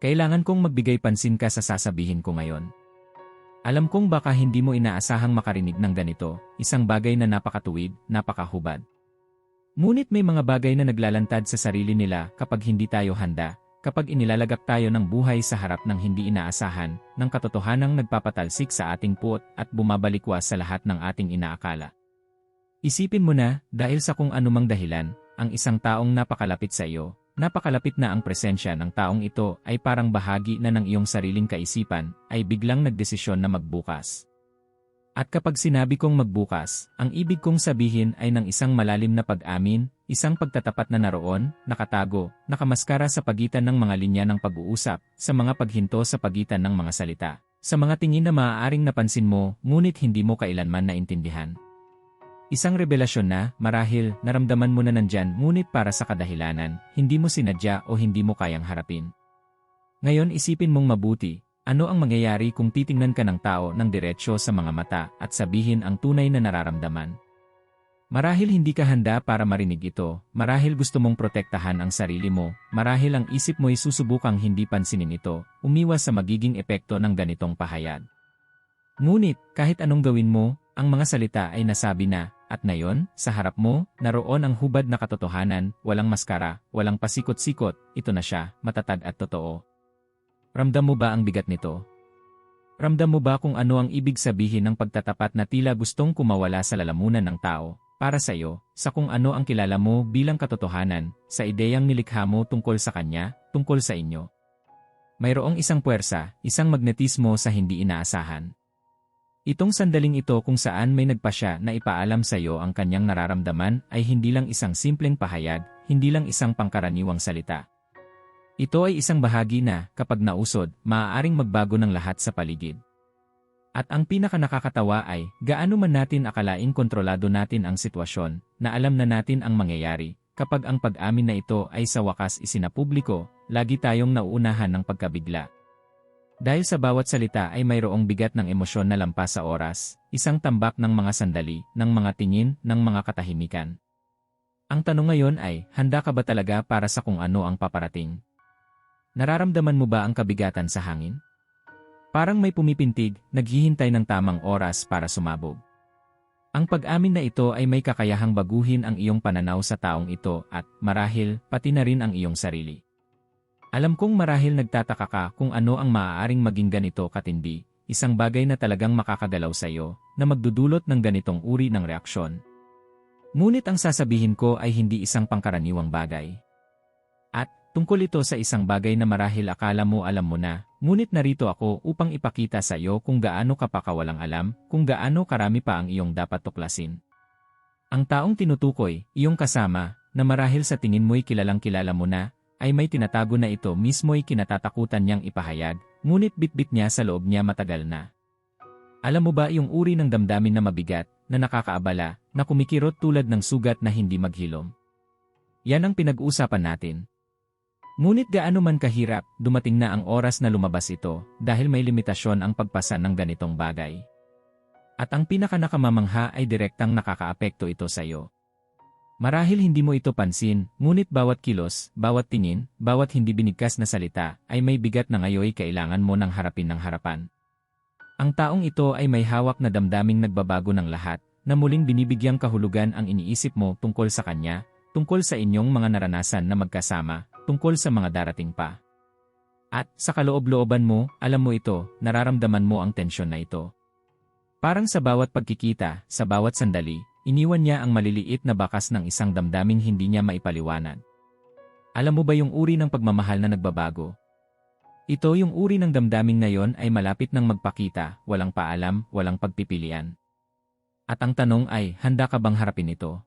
Kailangan kong magbigay pansin ka sa sasabihin ko ngayon. Alam kong baka hindi mo inaasahang makarinig ng ganito, isang bagay na napakatuwid, napakahubad. Ngunit may mga bagay na naglalantad sa sarili nila kapag hindi tayo handa, kapag inilalagak tayo ng buhay sa harap ng hindi inaasahan, ng katotohanang nagpapatalsik sa ating puot at bumabalikwas sa lahat ng ating inaakala. Isipin mo na, dahil sa kung anumang dahilan, ang isang taong napakalapit sa iyo, Napakalapit na ang presensya ng taong ito ay parang bahagi na ng iyong sariling kaisipan ay biglang nagdesisyon na magbukas. At kapag sinabi kong magbukas, ang ibig kong sabihin ay ng isang malalim na pag-amin, isang pagtatapat na naroon, nakatago, nakamaskara sa pagitan ng mga linya ng pag-uusap, sa mga paghinto sa pagitan ng mga salita, sa mga tingin na maaaring napansin mo ngunit hindi mo kailanman naintindihan. Isang revelasyon na, marahil, naramdaman mo na nandyan ngunit para sa kadahilanan, hindi mo sinadya o hindi mo kayang harapin. Ngayon isipin mong mabuti, ano ang mangyayari kung titingnan ka ng tao ng diretsyo sa mga mata at sabihin ang tunay na nararamdaman? Marahil hindi ka handa para marinig ito, marahil gusto mong protektahan ang sarili mo, marahil ang isip mo'y susubukang hindi pansinin ito, umiwas sa magiging epekto ng ganitong pahayag. Ngunit, kahit anong gawin mo, ang mga salita ay nasabi na, at ngayon, sa harap mo, naroon ang hubad na katotohanan, walang maskara, walang pasikot-sikot, ito na siya, matatag at totoo. Ramdam mo ba ang bigat nito? Ramdam mo ba kung ano ang ibig sabihin ng pagtatapat na tila gustong kumawala sa lalamunan ng tao, para sa iyo, sa kung ano ang kilala mo bilang katotohanan, sa ideyang nilikha mo tungkol sa kanya, tungkol sa inyo? Mayroong isang puwersa, isang magnetismo sa hindi inaasahan. Itong sandaling ito kung saan may nagpasya na ipaalam sa iyo ang kanyang nararamdaman ay hindi lang isang simpleng pahayag, hindi lang isang pangkaraniwang salita. Ito ay isang bahagi na, kapag nausod, maaaring magbago ng lahat sa paligid. At ang pinaka nakakatawa ay, gaano man natin akalaing kontrolado natin ang sitwasyon, na alam na natin ang mangyayari, kapag ang pag-amin na ito ay sa wakas isinapubliko, lagi tayong nauunahan ng pagkabigla. Dahil sa bawat salita ay mayroong bigat ng emosyon na lampas sa oras, isang tambak ng mga sandali, ng mga tingin, ng mga katahimikan. Ang tanong ngayon ay, handa ka ba talaga para sa kung ano ang paparating? Nararamdaman mo ba ang kabigatan sa hangin? Parang may pumipintig, naghihintay ng tamang oras para sumabog. Ang pag-amin na ito ay may kakayahang baguhin ang iyong pananaw sa taong ito at, marahil, pati na rin ang iyong sarili. Alam kong marahil nagtataka ka kung ano ang maaaring maging ganito katindi, isang bagay na talagang makakagalaw sa iyo, na magdudulot ng ganitong uri ng reaksyon. Ngunit ang sasabihin ko ay hindi isang pangkaraniwang bagay. At, tungkol ito sa isang bagay na marahil akala mo alam mo na, ngunit narito ako upang ipakita sa iyo kung gaano ka pa kawalang alam, kung gaano karami pa ang iyong dapat tuklasin. Ang taong tinutukoy, iyong kasama, na marahil sa tingin mo'y kilalang kilala mo na, ay may tinatago na ito mismo'y kinatatakutan niyang ipahayag, ngunit bitbit niya sa loob niya matagal na. Alam mo ba yung uri ng damdamin na mabigat, na nakakaabala, na kumikirot tulad ng sugat na hindi maghilom? Yan ang pinag-uusapan natin. Ngunit gaano man kahirap, dumating na ang oras na lumabas ito dahil may limitasyon ang pagpasa ng ganitong bagay. At ang pinaka nakamamangha ay direktang nakakaapekto ito sa iyo. Marahil hindi mo ito pansin, ngunit bawat kilos, bawat tingin, bawat hindi binigkas na salita, ay may bigat na ngayoy kailangan mo ng harapin ng harapan. Ang taong ito ay may hawak na damdaming nagbabago ng lahat, na muling binibigyang kahulugan ang iniisip mo tungkol sa kanya, tungkol sa inyong mga naranasan na magkasama, tungkol sa mga darating pa. At, sa kaloob-looban mo, alam mo ito, nararamdaman mo ang tensyon na ito. Parang sa bawat pagkikita, sa bawat sandali, Iniwan niya ang maliliit na bakas ng isang damdaming hindi niya maipaliwanag. Alam mo ba yung uri ng pagmamahal na nagbabago? Ito yung uri ng damdaming na yon ay malapit ng magpakita, walang paalam, walang pagpipilian. At ang tanong ay, handa ka bang harapin ito?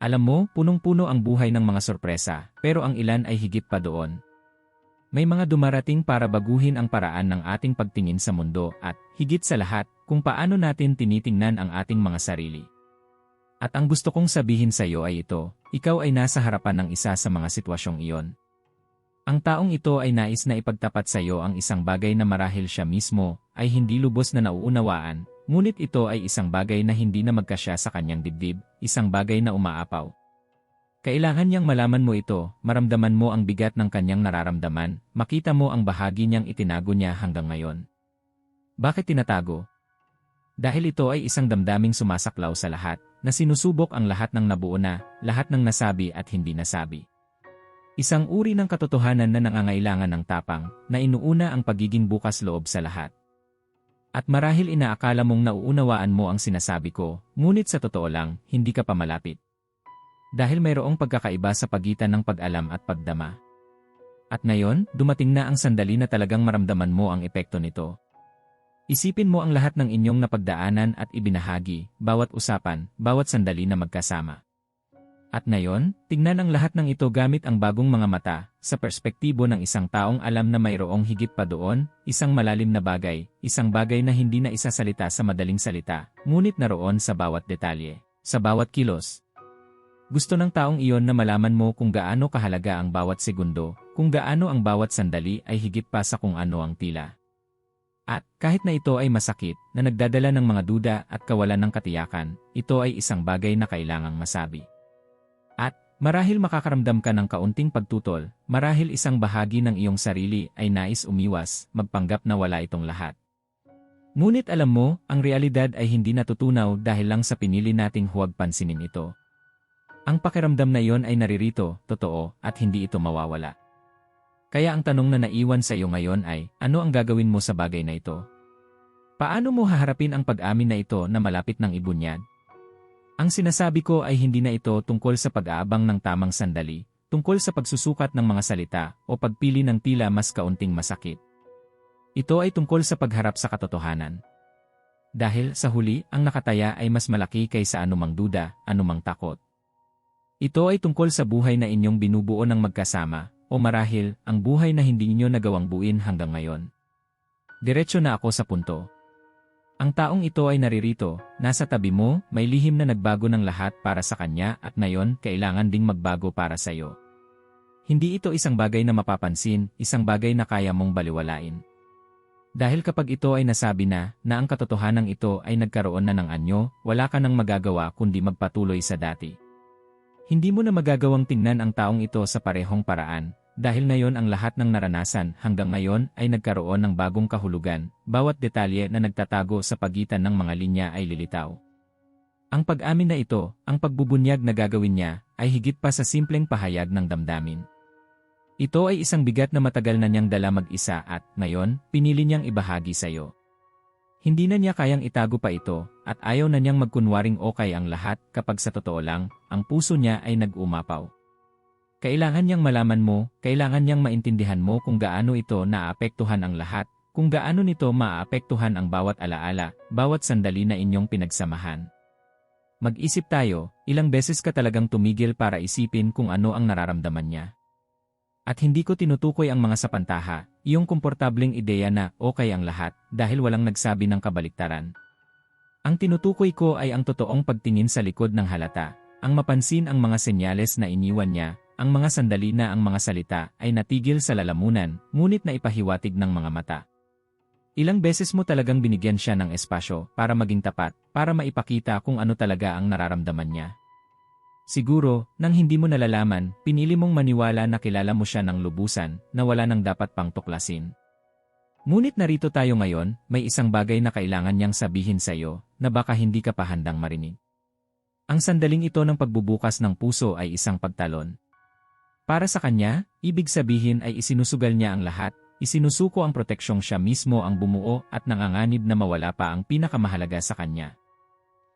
Alam mo, punong-puno ang buhay ng mga sorpresa, pero ang ilan ay higit pa doon. May mga dumarating para baguhin ang paraan ng ating pagtingin sa mundo at, higit sa lahat, kung paano natin tinitingnan ang ating mga sarili. At ang gusto kong sabihin sa iyo ay ito, ikaw ay nasa harapan ng isa sa mga sitwasyong iyon. Ang taong ito ay nais na ipagtapat sa iyo ang isang bagay na marahil siya mismo ay hindi lubos na nauunawaan, ngunit ito ay isang bagay na hindi na magkasya sa kanyang dibdib, isang bagay na umaapaw. Kailangan niyang malaman mo ito, maramdaman mo ang bigat ng kanyang nararamdaman, makita mo ang bahagi niyang itinago niya hanggang ngayon. Bakit tinatago? Dahil ito ay isang damdaming sumasaklaw sa lahat, na sinusubok ang lahat ng nabuo na, lahat ng nasabi at hindi nasabi. Isang uri ng katotohanan na nangangailangan ng tapang, na inuuna ang pagiging bukas loob sa lahat. At marahil inaakala mong nauunawaan mo ang sinasabi ko, ngunit sa totoo lang, hindi ka pa malapit. Dahil mayroong pagkakaiba sa pagitan ng pag-alam at pagdama. At ngayon, dumating na ang sandali na talagang maramdaman mo ang epekto nito. Isipin mo ang lahat ng inyong napagdaanan at ibinahagi, bawat usapan, bawat sandali na magkasama. At ngayon, tingnan ang lahat ng ito gamit ang bagong mga mata, sa perspektibo ng isang taong alam na mayroong higit pa doon, isang malalim na bagay, isang bagay na hindi na isasalita sa madaling salita, ngunit naroon sa bawat detalye, sa bawat kilos, gusto ng taong iyon na malaman mo kung gaano kahalaga ang bawat segundo, kung gaano ang bawat sandali ay higit pa sa kung ano ang tila. At kahit na ito ay masakit, na nagdadala ng mga duda at kawalan ng katiyakan, ito ay isang bagay na kailangang masabi. At marahil makakaramdam ka ng kaunting pagtutol, marahil isang bahagi ng iyong sarili ay nais umiwas, magpanggap na wala itong lahat. Ngunit alam mo, ang realidad ay hindi natutunaw dahil lang sa pinili nating huwag pansinin ito. Ang pakiramdam na iyon ay naririto, totoo, at hindi ito mawawala. Kaya ang tanong na naiwan sa iyo ngayon ay, ano ang gagawin mo sa bagay na ito? Paano mo haharapin ang pag-amin na ito na malapit ng ibunyad? Ang sinasabi ko ay hindi na ito tungkol sa pag-aabang ng tamang sandali, tungkol sa pagsusukat ng mga salita o pagpili ng tila mas kaunting masakit. Ito ay tungkol sa pagharap sa katotohanan. Dahil sa huli, ang nakataya ay mas malaki kaysa anumang duda, anumang takot. Ito ay tungkol sa buhay na inyong binubuo ng magkasama, o marahil, ang buhay na hindi inyo nagawang buuin hanggang ngayon. Diretso na ako sa punto. Ang taong ito ay naririto, nasa tabi mo, may lihim na nagbago ng lahat para sa kanya at ngayon kailangan ding magbago para sa iyo. Hindi ito isang bagay na mapapansin, isang bagay na kaya mong baliwalain. Dahil kapag ito ay nasabi na, na ang katotohanan ito ay nagkaroon na ng anyo, wala ka nang magagawa kundi magpatuloy sa dati. Hindi mo na magagawang tingnan ang taong ito sa parehong paraan, dahil ngayon ang lahat ng naranasan hanggang ngayon ay nagkaroon ng bagong kahulugan, bawat detalye na nagtatago sa pagitan ng mga linya ay lilitaw. Ang pag-amin na ito, ang pagbubunyag na gagawin niya, ay higit pa sa simpleng pahayag ng damdamin. Ito ay isang bigat na matagal na niyang dala mag-isa at, ngayon, pinili niyang ibahagi sa iyo. Hindi na niya kayang itago pa ito, at ayaw na niyang magkunwaring okay ang lahat kapag sa totoo lang, ang puso niya ay nag-umapaw. Kailangan niyang malaman mo, kailangan niyang maintindihan mo kung gaano ito naapektuhan ang lahat, kung gaano nito maaapektuhan ang bawat alaala, bawat sandali na inyong pinagsamahan. Mag-isip tayo, ilang beses ka talagang tumigil para isipin kung ano ang nararamdaman niya. At hindi ko tinutukoy ang mga sapantaha, iyong komportabling ideya na okay ang lahat dahil walang nagsabi ng kabaliktaran. Ang tinutukoy ko ay ang totoong pagtingin sa likod ng halata, ang mapansin ang mga senyales na iniwan niya, ang mga sandali na ang mga salita ay natigil sa lalamunan, ngunit na ipahiwatig ng mga mata. Ilang beses mo talagang binigyan siya ng espasyo para maging tapat, para maipakita kung ano talaga ang nararamdaman niya. Siguro, nang hindi mo nalalaman, pinili mong maniwala na kilala mo siya ng lubusan, na wala nang dapat pang tuklasin. Ngunit narito tayo ngayon, may isang bagay na kailangan niyang sabihin sa iyo, na baka hindi ka pa handang marinig. Ang sandaling ito ng pagbubukas ng puso ay isang pagtalon. Para sa kanya, ibig sabihin ay isinusugal niya ang lahat, isinusuko ang proteksyong siya mismo ang bumuo at nanganganib na mawala pa ang pinakamahalaga sa kanya.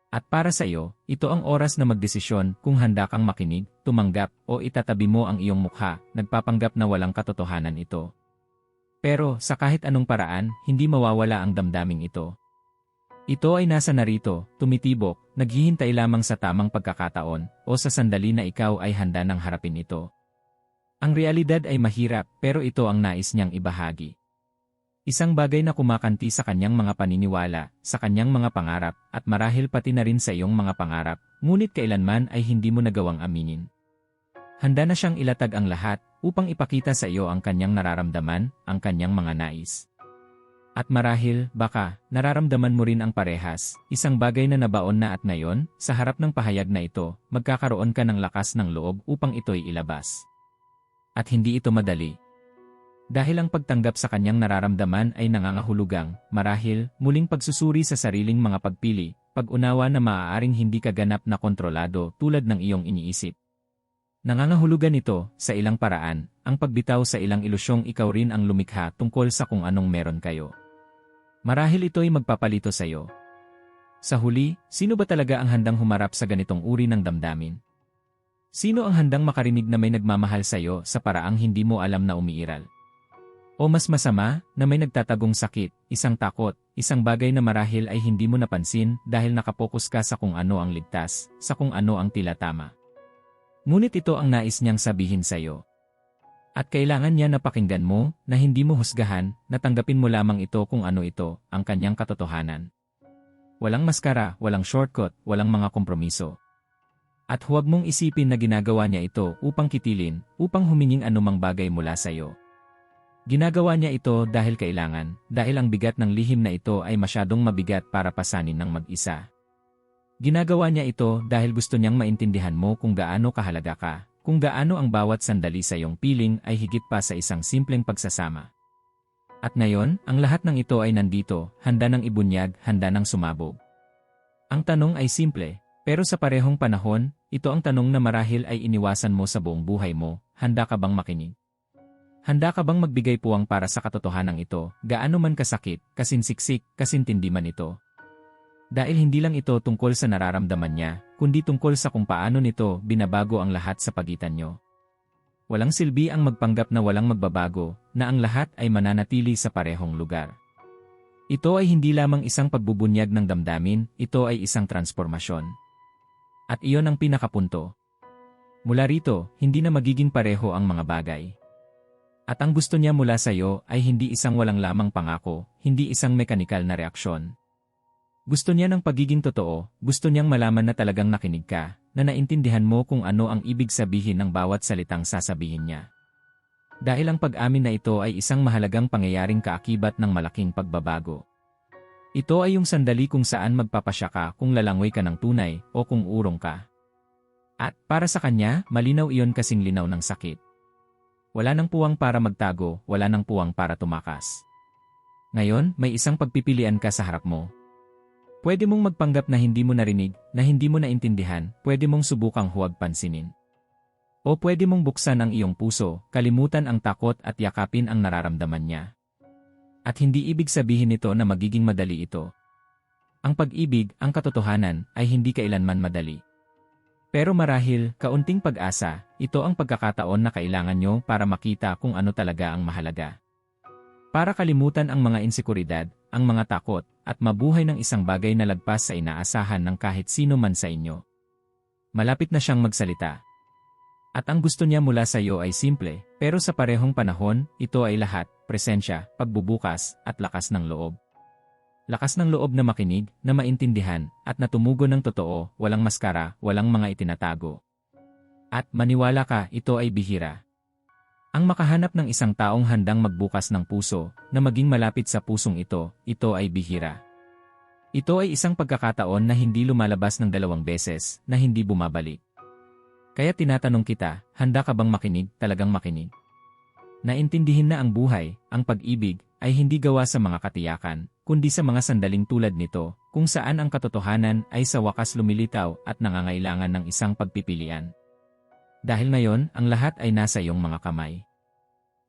At para sa iyo, ito ang oras na magdesisyon kung handa kang makinig, tumanggap, o itatabi mo ang iyong mukha, nagpapanggap na walang katotohanan ito. Pero sa kahit anong paraan, hindi mawawala ang damdaming ito. Ito ay nasa narito, tumitibok, naghihintay lamang sa tamang pagkakataon, o sa sandali na ikaw ay handa ng harapin ito. Ang realidad ay mahirap, pero ito ang nais niyang ibahagi. Isang bagay na kumakanti sa kanyang mga paniniwala, sa kanyang mga pangarap, at marahil pati na rin sa iyong mga pangarap, ngunit kailanman ay hindi mo nagawang aminin. Handa na siyang ilatag ang lahat upang ipakita sa iyo ang kanyang nararamdaman, ang kanyang mga nais. At marahil, baka, nararamdaman mo rin ang parehas, isang bagay na nabaon na at ngayon, sa harap ng pahayag na ito, magkakaroon ka ng lakas ng loob upang ito'y ilabas. At hindi ito madali. Dahil ang pagtanggap sa kanyang nararamdaman ay nangangahulugang, marahil, muling pagsusuri sa sariling mga pagpili, pag-unawa na maaaring hindi kaganap na kontrolado tulad ng iyong iniisip. Nangangahulugan ito, sa ilang paraan, ang pagbitaw sa ilang ilusyong ikaw rin ang lumikha tungkol sa kung anong meron kayo. Marahil ito'y magpapalito sa iyo. Sa huli, sino ba talaga ang handang humarap sa ganitong uri ng damdamin? Sino ang handang makarinig na may nagmamahal sa iyo sa paraang hindi mo alam na umiiral? O mas masama, na may nagtatagong sakit, isang takot, isang bagay na marahil ay hindi mo napansin dahil nakapokus ka sa kung ano ang ligtas, sa kung ano ang tila tama. Ngunit ito ang nais niyang sabihin sa iyo. At kailangan niya na pakinggan mo, na hindi mo husgahan, na tanggapin mo lamang ito kung ano ito, ang kanyang katotohanan. Walang maskara, walang shortcut, walang mga kompromiso. At huwag mong isipin na ginagawa niya ito upang kitilin, upang huminging anumang bagay mula sa iyo. Ginagawa niya ito dahil kailangan, dahil ang bigat ng lihim na ito ay masyadong mabigat para pasanin ng mag-isa. Ginagawa niya ito dahil gusto niyang maintindihan mo kung gaano kahalaga ka, kung gaano ang bawat sandali sa iyong piling ay higit pa sa isang simpleng pagsasama. At ngayon, ang lahat ng ito ay nandito, handa ng ibunyag, handa ng sumabog. Ang tanong ay simple, pero sa parehong panahon, ito ang tanong na marahil ay iniwasan mo sa buong buhay mo, handa ka bang makinig? Handa ka bang magbigay puwang para sa katotohanan ito, gaano man kasakit, kasinsiksik, kasintindi man ito, dahil hindi lang ito tungkol sa nararamdaman niya, kundi tungkol sa kung paano nito binabago ang lahat sa pagitan nyo. Walang silbi ang magpanggap na walang magbabago, na ang lahat ay mananatili sa parehong lugar. Ito ay hindi lamang isang pagbubunyag ng damdamin, ito ay isang transformasyon. At iyon ang pinakapunto. Mula rito, hindi na magiging pareho ang mga bagay. At ang gusto niya mula sa iyo ay hindi isang walang lamang pangako, hindi isang mekanikal na reaksyon, gusto niya ng pagiging totoo, gusto niyang malaman na talagang nakinig ka, na naintindihan mo kung ano ang ibig sabihin ng bawat salitang sasabihin niya. Dahil ang pag-amin na ito ay isang mahalagang pangyayaring kaakibat ng malaking pagbabago. Ito ay yung sandali kung saan magpapasya ka kung lalangoy ka ng tunay o kung urong ka. At para sa kanya, malinaw iyon kasing linaw ng sakit. Wala nang puwang para magtago, wala nang puwang para tumakas. Ngayon, may isang pagpipilian ka sa harap mo, Pwede mong magpanggap na hindi mo narinig, na hindi mo naintindihan, pwede mong subukang huwag pansinin. O pwede mong buksan ang iyong puso, kalimutan ang takot at yakapin ang nararamdaman niya. At hindi ibig sabihin nito na magiging madali ito. Ang pag-ibig, ang katotohanan, ay hindi kailanman madali. Pero marahil, kaunting pag-asa, ito ang pagkakataon na kailangan nyo para makita kung ano talaga ang mahalaga. Para kalimutan ang mga insekuridad, ang mga takot, at mabuhay ng isang bagay na lagpas sa inaasahan ng kahit sino man sa inyo. Malapit na siyang magsalita. At ang gusto niya mula sa iyo ay simple, pero sa parehong panahon, ito ay lahat, presensya, pagbubukas, at lakas ng loob. Lakas ng loob na makinig, na maintindihan, at natumugo ng totoo, walang maskara, walang mga itinatago. At maniwala ka, ito ay bihira. Ang makahanap ng isang taong handang magbukas ng puso, na maging malapit sa pusong ito, ito ay bihira. Ito ay isang pagkakataon na hindi lumalabas ng dalawang beses, na hindi bumabalik. Kaya tinatanong kita, handa ka bang makinig, talagang makinig? Naintindihin na ang buhay, ang pag-ibig, ay hindi gawa sa mga katiyakan, kundi sa mga sandaling tulad nito, kung saan ang katotohanan ay sa wakas lumilitaw at nangangailangan ng isang pagpipilian. Dahil ngayon, ang lahat ay nasa iyong mga kamay.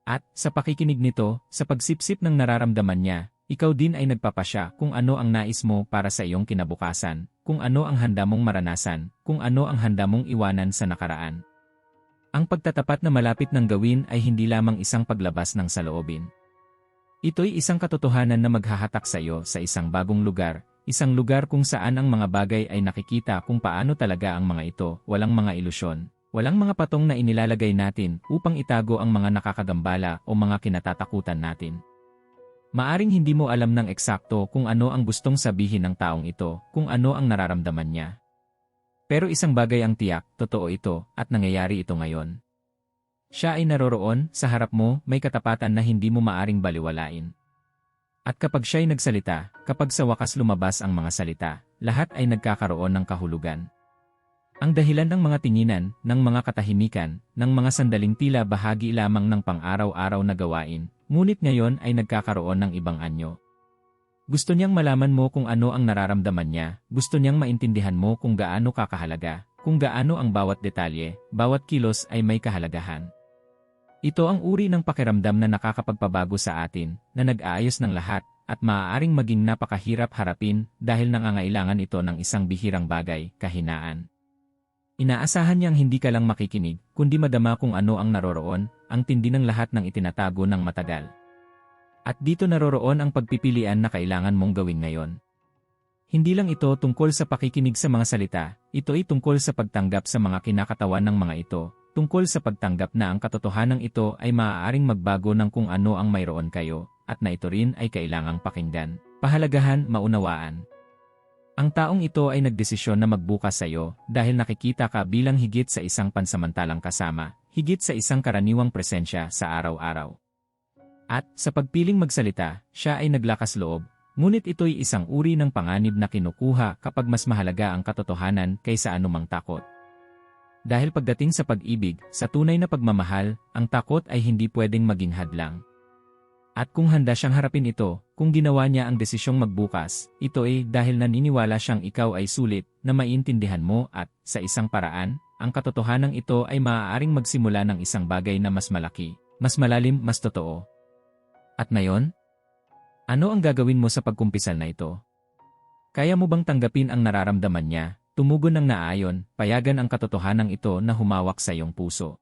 At, sa pakikinig nito, sa pagsipsip ng nararamdaman niya, ikaw din ay nagpapasya kung ano ang nais mo para sa iyong kinabukasan, kung ano ang handa mong maranasan, kung ano ang handa mong iwanan sa nakaraan. Ang pagtatapat na malapit ng gawin ay hindi lamang isang paglabas ng saloobin. Ito'y isang katotohanan na maghahatak sa iyo sa isang bagong lugar, isang lugar kung saan ang mga bagay ay nakikita kung paano talaga ang mga ito, walang mga ilusyon, Walang mga patong na inilalagay natin upang itago ang mga nakakagambala o mga kinatatakutan natin. Maaring hindi mo alam ng eksakto kung ano ang gustong sabihin ng taong ito, kung ano ang nararamdaman niya. Pero isang bagay ang tiyak, totoo ito, at nangyayari ito ngayon. Siya ay naroroon, sa harap mo, may katapatan na hindi mo maaring baliwalain. At kapag siya'y nagsalita, kapag sa wakas lumabas ang mga salita, lahat ay nagkakaroon ng kahulugan. Ang dahilan ng mga tinginan, ng mga katahimikan, ng mga sandaling tila bahagi lamang ng pang-araw-araw na gawain, ngunit ngayon ay nagkakaroon ng ibang anyo. Gusto niyang malaman mo kung ano ang nararamdaman niya, gusto niyang maintindihan mo kung gaano kakahalaga, kung gaano ang bawat detalye, bawat kilos ay may kahalagahan. Ito ang uri ng pakiramdam na nakakapagpabago sa atin, na nag-aayos ng lahat, at maaaring maging napakahirap harapin dahil nangangailangan ito ng isang bihirang bagay, kahinaan. Inaasahan niyang hindi ka lang makikinig, kundi madama kung ano ang naroroon, ang tindi ng lahat ng itinatago ng matagal. At dito naroroon ang pagpipilian na kailangan mong gawin ngayon. Hindi lang ito tungkol sa pakikinig sa mga salita, ito ay tungkol sa pagtanggap sa mga kinakatawan ng mga ito, tungkol sa pagtanggap na ang katotohanan ito ay maaaring magbago ng kung ano ang mayroon kayo, at na ito rin ay kailangang pakinggan, pahalagahan, maunawaan. Ang taong ito ay nagdesisyon na magbukas sa iyo dahil nakikita ka bilang higit sa isang pansamantalang kasama, higit sa isang karaniwang presensya sa araw-araw. At sa pagpiling magsalita, siya ay naglakas loob, ngunit ito'y isang uri ng panganib na kinukuha kapag mas mahalaga ang katotohanan kaysa anumang takot. Dahil pagdating sa pag-ibig, sa tunay na pagmamahal, ang takot ay hindi pwedeng maging hadlang. At kung handa siyang harapin ito, kung ginawa niya ang desisyong magbukas, ito ay dahil naniniwala siyang ikaw ay sulit na maintindihan mo at, sa isang paraan, ang katotohanan ito ay maaaring magsimula ng isang bagay na mas malaki, mas malalim, mas totoo. At ngayon? Ano ang gagawin mo sa pagkumpisal na ito? Kaya mo bang tanggapin ang nararamdaman niya, tumugon ng naayon, payagan ang katotohanan ito na humawak sa iyong puso?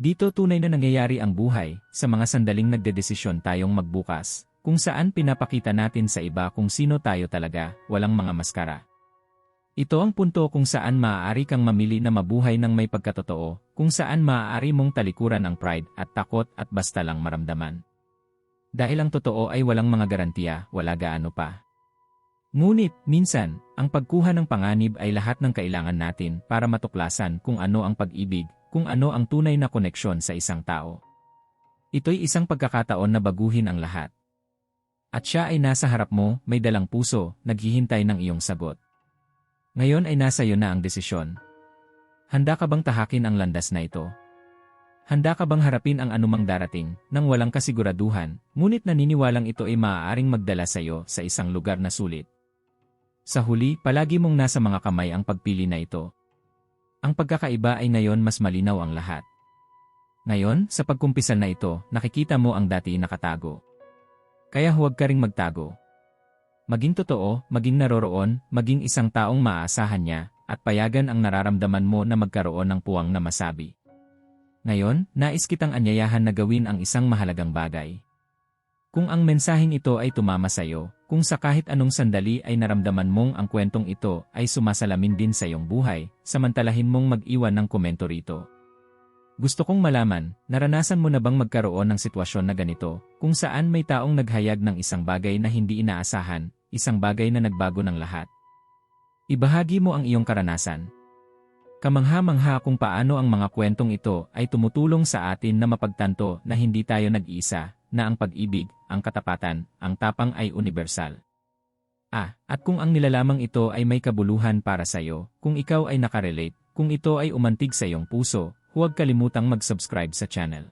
Dito tunay na nangyayari ang buhay, sa mga sandaling nagdedesisyon tayong magbukas, kung saan pinapakita natin sa iba kung sino tayo talaga, walang mga maskara. Ito ang punto kung saan maaari kang mamili na mabuhay ng may pagkatotoo, kung saan maaari mong talikuran ang pride at takot at basta lang maramdaman. Dahil ang totoo ay walang mga garantiya, wala gaano pa. Ngunit, minsan, ang pagkuha ng panganib ay lahat ng kailangan natin para matuklasan kung ano ang pag-ibig, kung ano ang tunay na koneksyon sa isang tao. Ito'y isang pagkakataon na baguhin ang lahat. At siya ay nasa harap mo, may dalang puso, naghihintay ng iyong sagot. Ngayon ay nasa iyo na ang desisyon. Handa ka bang tahakin ang landas na ito? Handa ka bang harapin ang anumang darating, nang walang kasiguraduhan, ngunit naniniwalang ito ay maaaring magdala sa iyo sa isang lugar na sulit? Sa huli, palagi mong nasa mga kamay ang pagpili na ito, ang pagkakaiba ay ngayon mas malinaw ang lahat. Ngayon, sa pagkumpisal na ito, nakikita mo ang dati nakatago. Kaya huwag ka ring magtago. Maging totoo, maging naroroon, maging isang taong maaasahan niya, at payagan ang nararamdaman mo na magkaroon ng puwang na masabi. Ngayon, nais kitang anyayahan na gawin ang isang mahalagang bagay. Kung ang mensaheng ito ay tumama sa iyo, kung sa kahit anong sandali ay naramdaman mong ang kwentong ito ay sumasalamin din sa iyong buhay, samantalahin mong mag-iwan ng komento rito. Gusto kong malaman, naranasan mo na bang magkaroon ng sitwasyon na ganito, kung saan may taong naghayag ng isang bagay na hindi inaasahan, isang bagay na nagbago ng lahat? Ibahagi mo ang iyong karanasan. Kamangha-mangha kung paano ang mga kwentong ito ay tumutulong sa atin na mapagtanto na hindi tayo nag-iisa, na ang pag-ibig, ang katapatan, ang tapang ay universal. Ah, at kung ang nilalamang ito ay may kabuluhan para sa iyo, kung ikaw ay nakarelate, kung ito ay umantig sa iyong puso, huwag kalimutang mag-subscribe sa channel.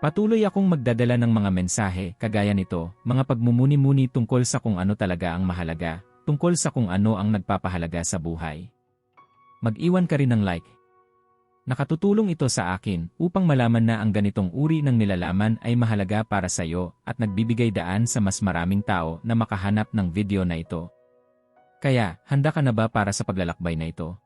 Patuloy akong magdadala ng mga mensahe kagaya nito, mga pagmumuni-muni tungkol sa kung ano talaga ang mahalaga, tungkol sa kung ano ang nagpapahalaga sa buhay. Mag-iwan ka rin ng like, Nakatutulong ito sa akin upang malaman na ang ganitong uri ng nilalaman ay mahalaga para sa iyo at nagbibigay daan sa mas maraming tao na makahanap ng video na ito. Kaya, handa ka na ba para sa paglalakbay na ito?